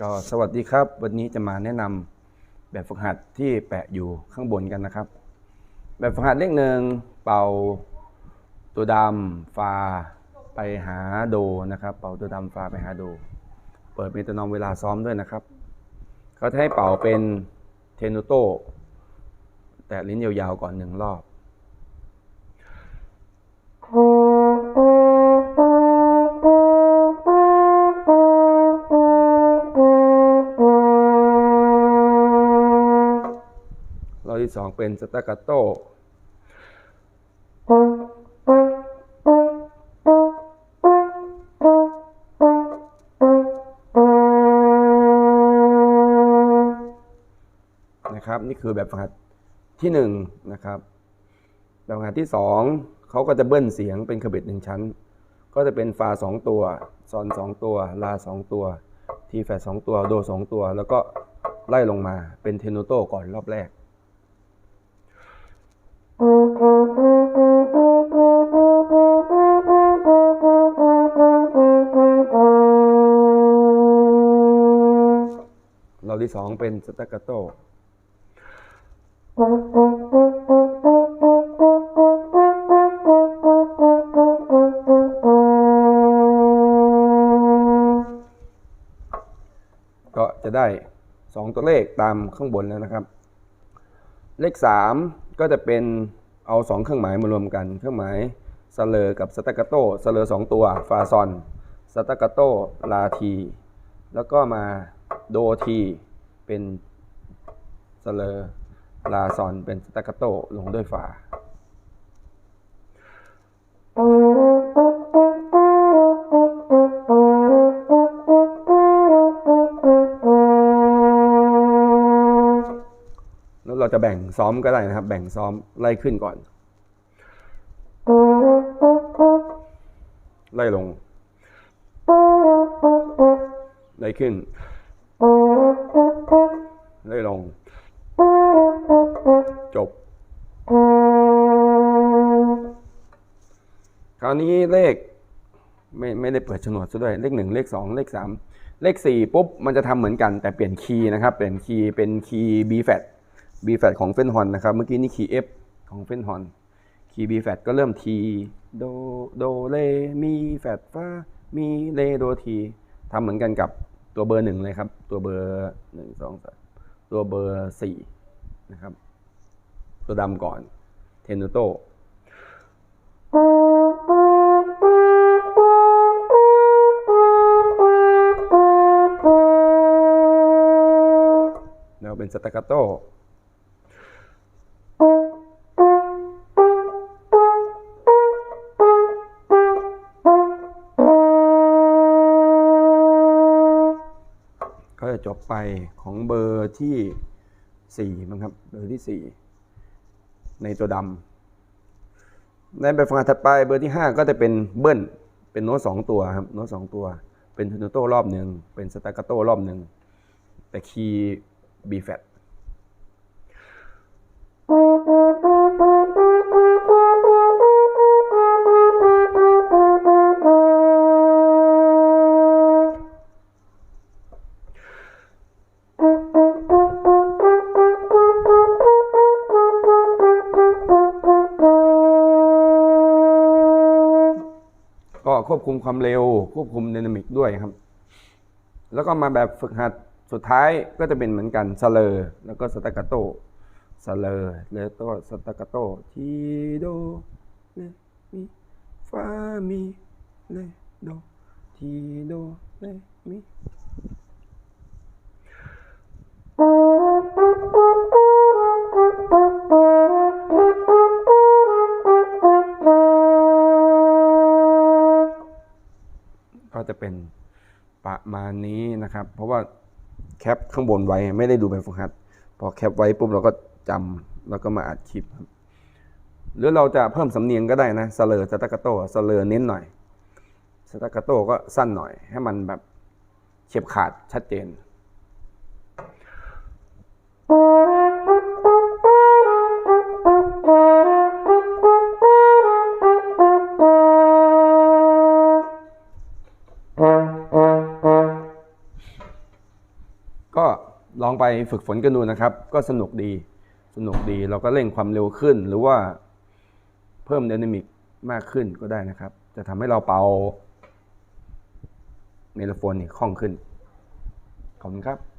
ก็สวัสดีครับ วันนี้จะมาแนะนำแบบฝึกหัดที่แปะอยู่ข้างบนกันนะครับ แบบฝึกหัดเลขหนึ่งเป่าตัวดำฟาไปหาโดนะครับ เป่าตัวดำฟาไปหาโด เปิดเมตานอมเวลาซ้อมด้วยนะครับเขาจะให้เป่าเป็นเทนูโต แตะลิ้นยาวๆก่อนหนึ่งรอบ ที่สองเป็นสตากาโตนะครับนี่คือแบบฝึกหัดที่หนึ่งนะครับแบบฝึกหัดที่สองเขาก็จะเบิ้ลเสียงเป็นขบิดหนึ่งชั้น ก็จะเป็นฟาสองตัวซอนสองตัวลาสองตัวทีแฟดสองตัวโดสองตัว แล้วก็ไล่ลงมาเป็นเทนูโตก่อนรอบแรก เราที่สองเป็นสตากาโตก็จะได้สองตัวเลขตามข้างบนแล้วนะครับ เลขสามก็จะเป็นเอาสองเครื่องหมายมารวมกัน เครื่องหมายสเลอกับสตากาโตสเลอสองตัวฟาซอนสตากาโตลาที แล้วก็มาโดทีเป็นสเลอลาซอนเป็นสตากาโตลงด้วยฝา เราจะแบ่งซ้อมก็ได้นะครับ แบ่งซ้อมไล่ขึ้นก่อน ไล่ลง ไล่ขึ้น ไล่ลง จบ คราวนี้เลขไม่ไม่ได้เปิดฉนดซะด้วยเลขหนึ่งเลขสองเลขสามเลขสี่ปุ๊บ มันจะทำเหมือนกันแต่เปลี่ยนคีย์นะครับ เปลี่ยนคีย์เป็นคีย์ B flat B flat ของเฟนฮอนนะครับ เมื่อกี้นี่คีย์ F ของเฟนฮอน คีย์ B flat ก็เริ่ม T โดโดเลมีแฟดฟามีเลโดทีทำเหมือนกันกับตัวเบอร์หนึ่งเลยครับ ตัวเบอร์หนึ่งสองสามตัวเบอร์สี่นะครับ ตัวดำก่อน เทนูโตแล้วเป็นสตากาโต ร์จบไปของเบอร์ที่สี่มั้งครับ เบอร์ที่สี่ในตัวดำในแบบฝึกหังถัดไปเบอร์ที่ห้าก็จะเป็นเบิ้ล เป็นโน้ตสองตัวครับ โน้ตสองตัว เป็นทูนโต้รอบหนึ่ง เป็นสตากาโต้รอบหนึ่ง แต่คีย์บีแฟต ควบคุมความเร็ว ควบคุมดินามิกด้วยครับ แล้วก็มาแบบฝึกหัดสุดท้ายก็จะเป็นเหมือนกันสเลอร์แล้วก็สตากาโตสเลอร์แล้วก็สตากาโตทีโดเลมิฟามิเลโดทีโดเลมิ ก็จะเป็นประมาณนี้นะครับ เพราะว่าแคปข้างบนไว้ไม่ได้ดูแบบฝึกหัดพอแคปไว้ปุ๊บเราก็จำแล้วก็มาอัดคลิปครับหรือเราจะเพิ่มสำเนียงก็ได้นะสเลอร์สตากาโตสเลอร์เน้นหน่อยสตากาโตก็สั้นหน่อย ให้มันแบบเฉียบขาดชัดเจน ลองไปฝึกฝนกันดูนะครับ ก็สนุกดีสนุกดีเราก็เร่งความเร็วขึ้น หรือว่าเพิ่มไดนามิกมากขึ้นก็ได้นะครับ จะทำให้เราเป่าเมโลโฟนนี่คล่องขึ้น ขอบคุณครับ